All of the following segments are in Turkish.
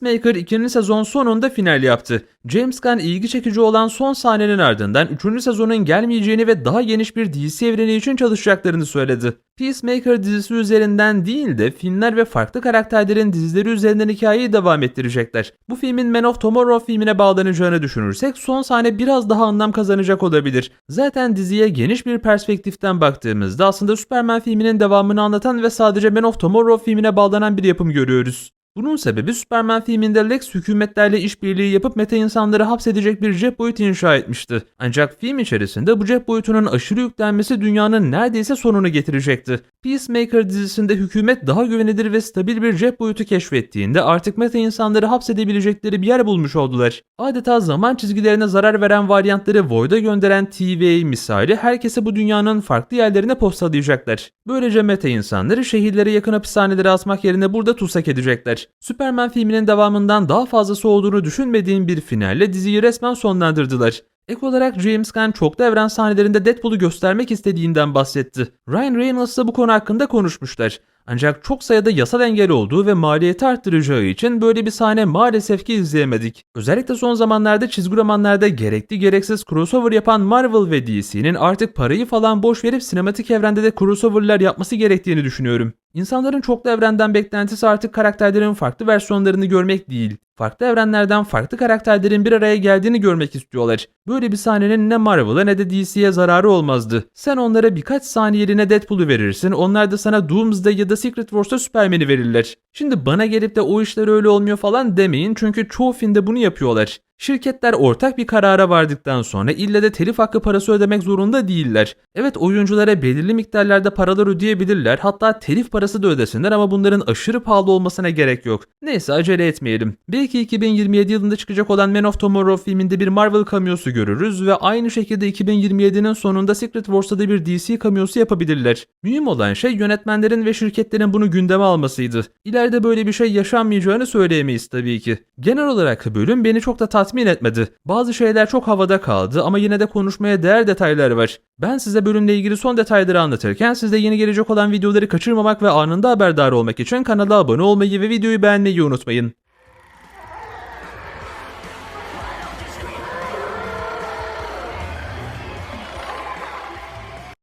Peacemaker 2. sezon sonunda final yaptı. James Gunn ilgi çekici olan son sahnenin ardından 3. sezonun gelmeyeceğini ve daha geniş bir DC evreni için çalışacaklarını söyledi. Peacemaker dizisi üzerinden değil de filmler ve farklı karakterlerin dizileri üzerinden hikayeyi devam ettirecekler. Bu filmin Man of Tomorrow filmine bağlanacağını düşünürsek son sahne biraz daha anlam kazanacak olabilir. Zaten diziye geniş bir perspektiften baktığımızda aslında Superman filminin devamını anlatan ve sadece Man of Tomorrow filmine bağlanan bir yapım görüyoruz. Bunun sebebi Superman filminde Lex hükümetlerle işbirliği yapıp meta insanları hapsedecek bir cep boyutu inşa etmişti. Ancak film içerisinde bu cep boyutunun aşırı yüklenmesi dünyanın neredeyse sonunu getirecekti. Peacemaker dizisinde hükümet daha güvenilir ve stabil bir cep boyutu keşfettiğinde artık meta insanları hapsedebilecekleri bir yer bulmuş oldular. Adeta zaman çizgilerine zarar veren varyantları Void'a gönderen TVA misali herkese bu dünyanın farklı yerlerine postalayacaklar. Böylece meta insanları şehirlere yakın hapishanelere asmak yerine burada tutsak edecekler. Superman filminin devamından daha fazlası olduğunu düşünmediğim bir finalle diziyi resmen sonlandırdılar. Ek olarak James Gunn çoklu evren sahnelerinde Deadpool'u göstermek istediğinden bahsetti. Ryan Reynolds'la bu konu hakkında konuşmuşlar. Ancak çok sayıda yasal engel olduğu ve maliyeti arttıracağı için böyle bir sahne maalesef ki izleyemedik. Özellikle son zamanlarda çizgi romanlarda gerekli gereksiz crossover yapan Marvel ve DC'nin artık parayı falan boş verip sinematik evrende de crossoverlar yapması gerektiğini düşünüyorum. İnsanların çoklu evrenden beklentisi artık karakterlerin farklı versiyonlarını görmek değil, farklı evrenlerden farklı karakterlerin bir araya geldiğini görmek istiyorlar. Böyle bir sahnenin ne Marvel'a ne de DC'ye zararı olmazdı. Sen onlara birkaç saniyeliğine Deadpool'u verirsin, onlar da sana Doomsday ya da Secret Wars'ta Superman'i verirler. Şimdi bana gelip de o işler öyle olmuyor falan demeyin çünkü çoğu filmde bunu yapıyorlar. Şirketler ortak bir karara vardıktan sonra ille de telif hakkı parası ödemek zorunda değiller. Evet oyunculara belirli miktarlarda paralar ödeyebilirler hatta telif parası da ödesinler ama bunların aşırı pahalı olmasına gerek yok. Neyse acele etmeyelim. Belki 2027 yılında çıkacak olan Man of Tomorrow filminde bir Marvel kameosu görürüz ve aynı şekilde 2027'nin sonunda Secret Wars'ta da bir DC kameosu yapabilirler. Mühim olan şey yönetmenlerin ve şirketlerin bunu gündeme almasıydı. İleride böyle bir şey yaşanmayacağını söyleyemeyiz tabii ki. Genel olarak bölüm beni çok da tatmin etmedi. Bazı şeyler çok havada kaldı ama yine de konuşmaya değer detaylar var. Ben size bölümle ilgili son detayları anlatırken siz de yeni gelecek olan videoları kaçırmamak ve anında haberdar olmak için kanala abone olmayı ve videoyu beğenmeyi unutmayın.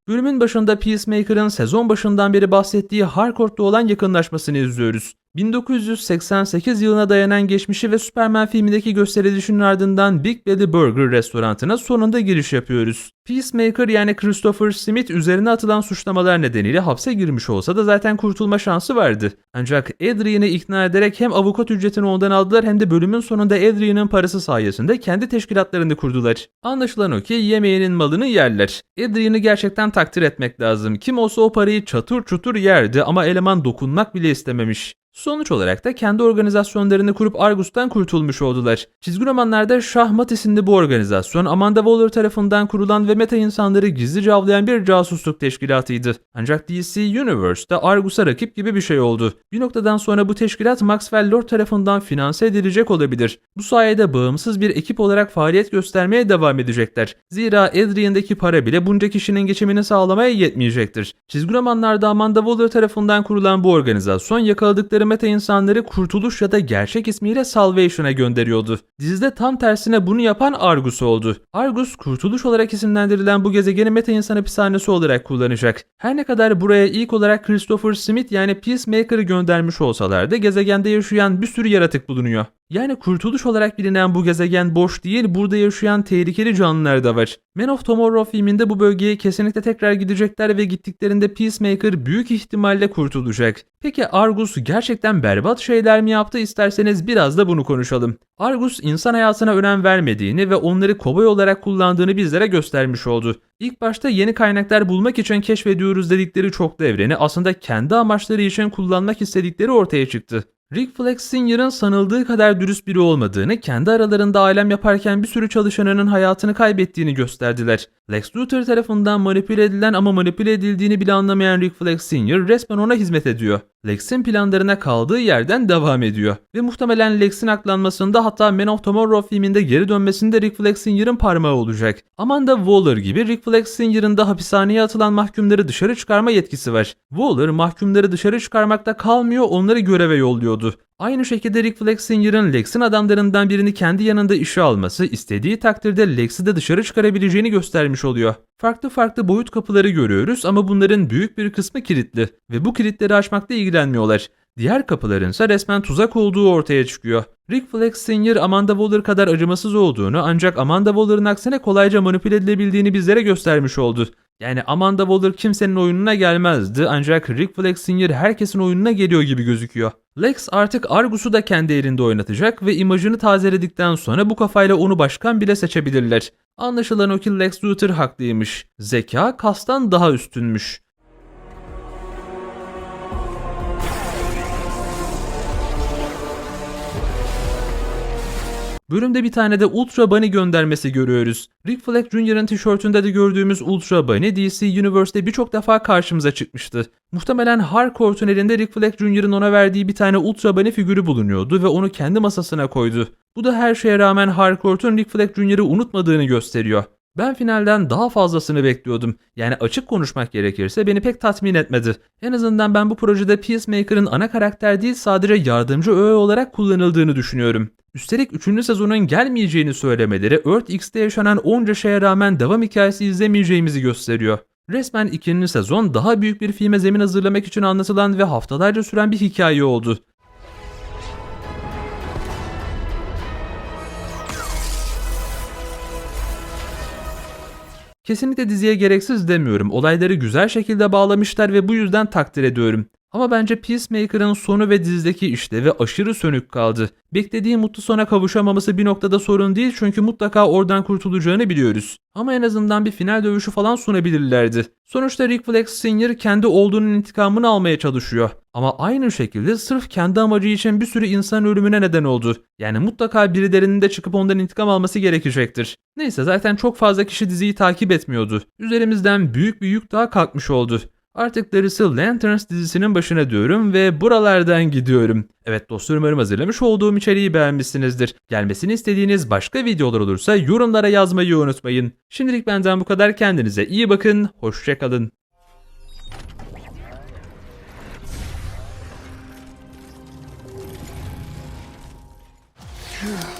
Bölümün başında Peacemaker'ın sezon başından beri bahsettiği Harcourt'ta olan yakınlaşmasını izliyoruz. 1988 yılına dayanan geçmişi ve Superman filmindeki gösterilişinin ardından Big Belly Burger restoranına sonunda giriş yapıyoruz. Peacemaker yani Christopher Smith üzerine atılan suçlamalar nedeniyle hapse girmiş olsa da zaten kurtulma şansı vardı. Ancak Adrian'ı ikna ederek hem avukat ücretini ondan aldılar hem de bölümün sonunda Adrian'ın parası sayesinde kendi teşkilatlarını kurdular. Anlaşılan o ki yemeğinin malını yerler. Adrian'ı gerçekten takdir etmek lazım. Kim olsa o parayı çatır çutur yerdi ama eleman dokunmak bile istememiş. Sonuç olarak da kendi organizasyonlarını kurup Argus'tan kurtulmuş oldular. Çizgi romanlarda Şahmat isimli bu organizasyon Amanda Waller tarafından kurulan ve meta insanları gizlice avlayan bir casusluk teşkilatıydı. Ancak DC Universe'da Argus'a rakip gibi bir şey oldu. Bir noktadan sonra bu teşkilat Maxwell Lord tarafından finanse edilecek olabilir. Bu sayede bağımsız bir ekip olarak faaliyet göstermeye devam edecekler. Zira Adrian'daki para bile bunca kişinin geçimini sağlamaya yetmeyecektir. Çizgi romanlarda Amanda Waller tarafından kurulan bu organizasyon yakaladıkları meta insanları kurtuluş ya da gerçek ismiyle Salvation'a gönderiyordu. Dizide tam tersine bunu yapan Argus oldu. Argus kurtuluş olarak isimlendirilen bu gezegeni meta insan hapishanesi olarak kullanacak. Her ne kadar buraya ilk olarak Christopher Smith yani Peacemaker'ı göndermiş olsalar da gezegende yaşayan bir sürü yaratık bulunuyor. Yani kurtuluş olarak bilinen bu gezegen boş değil, burada yaşayan tehlikeli canlılar da var. Man of Tomorrow filminde bu bölgeye kesinlikle tekrar gidecekler ve gittiklerinde Peacemaker büyük ihtimalle kurtulacak. Peki Argus gerçekten berbat şeyler mi yaptı isterseniz biraz da bunu konuşalım. Argus insan hayatına önem vermediğini ve onları kobay olarak kullandığını bizlere göstermiş oldu. İlk başta yeni kaynaklar bulmak için keşfediyoruz dedikleri çoklu evreni aslında kendi amaçları için kullanmak istedikleri ortaya çıktı. Rick Flexinger'ın sanıldığı kadar dürüst biri olmadığını, kendi aralarında ailem yaparken bir sürü çalışanının hayatını kaybettiğini gösterdiler. Lex Luthor tarafından manipüle edilen ama manipüle edildiğini bile anlamayan Rick Flexinger resmen ona hizmet ediyor. Lex'in planlarına kaldığı yerden devam ediyor. Ve muhtemelen Lex'in aklanmasında hatta Man of Tomorrow filminde geri dönmesinde Rick Flexinger'ın parmağı olacak. Amanda Waller gibi Rick Flexinger'ın da hapishaneye atılan mahkumları dışarı çıkarma yetkisi var. Waller mahkumları dışarı çıkarmakta kalmıyor onları göreve yolluyordu. Aynı şekilde Rick Flexinger'ın Lex'in adamlarından birini kendi yanında işe alması istediği takdirde Lex'i de dışarı çıkarabileceğini göstermiş oluyor. Farklı farklı boyut kapıları görüyoruz ama bunların büyük bir kısmı kilitli ve bu kilitleri açmakla ilgilenmiyorlar. Diğer kapıların ise resmen tuzak olduğu ortaya çıkıyor. Rick Flexinger Amanda Waller kadar acımasız olduğunu ancak Amanda Waller'ın aksine kolayca manipüle edilebildiğini bizlere göstermiş oldu. Yani Amanda Waller kimsenin oyununa gelmezdi ancak Rick Flexinger herkesin oyununa geliyor gibi gözüküyor. Lex artık Argus'u da kendi elinde oynatacak ve imajını tazeledikten sonra bu kafayla onu başkan bile seçebilirler. Anlaşılan o ki Lex Luthor haklıymış. Zeka kastan daha üstünmüş. Bölümde bir tane de Ultra Bunny göndermesi görüyoruz. Rick Flag Jr.'ın tişörtünde de gördüğümüz Ultra Bunny DC Universe'de birçok defa karşımıza çıkmıştı. Muhtemelen Harcourt tünelinde Rick Flag Jr.'ın ona verdiği bir tane Ultra Bunny figürü bulunuyordu ve onu kendi masasına koydu. Bu da her şeye rağmen Harcourt'un Rick Flag Jr.'ı unutmadığını gösteriyor. Ben finalden daha fazlasını bekliyordum. Yani açık konuşmak gerekirse beni pek tatmin etmedi. En azından ben bu projede Peacemaker'ın ana karakter değil sadece yardımcı öğe olarak kullanıldığını düşünüyorum. Üstelik 3. sezonun gelmeyeceğini söylemeleri Earth X'te yaşanan onca şeye rağmen devam hikayesi izlemeyeceğimizi gösteriyor. Resmen ikinci sezon daha büyük bir filme zemin hazırlamak için anlatılan ve haftalarca süren bir hikaye oldu. Kesinlikle diziye gereksiz demiyorum. Olayları güzel şekilde bağlamışlar ve bu yüzden takdir ediyorum. Ama bence Peacemaker'ın sonu ve dizideki işlevi aşırı sönük kaldı. Beklediği mutlu sona kavuşamaması bir noktada sorun değil çünkü mutlaka oradan kurtulacağını biliyoruz. Ama en azından bir final dövüşü falan sunabilirlerdi. Sonuçta Rick Flag Sr. kendi olduğunun intikamını almaya çalışıyor. Ama aynı şekilde sırf kendi amacı için bir sürü insan ölümüne neden oldu. Yani mutlaka birilerinin de çıkıp ondan intikam alması gerekecektir. Neyse zaten çok fazla kişi diziyi takip etmiyordu. Üzerimizden büyük bir yük daha kalkmış oldu. Artık The darısı Lanterns dizisinin başına diyorum ve buralardan gidiyorum. Evet dostlar umarım hazırlamış olduğum içeriği beğenmişsinizdir. Gelmesini istediğiniz başka videolar olursa yorumlara yazmayı unutmayın. Şimdilik benden bu kadar kendinize iyi bakın, hoşçakalın. Yeah.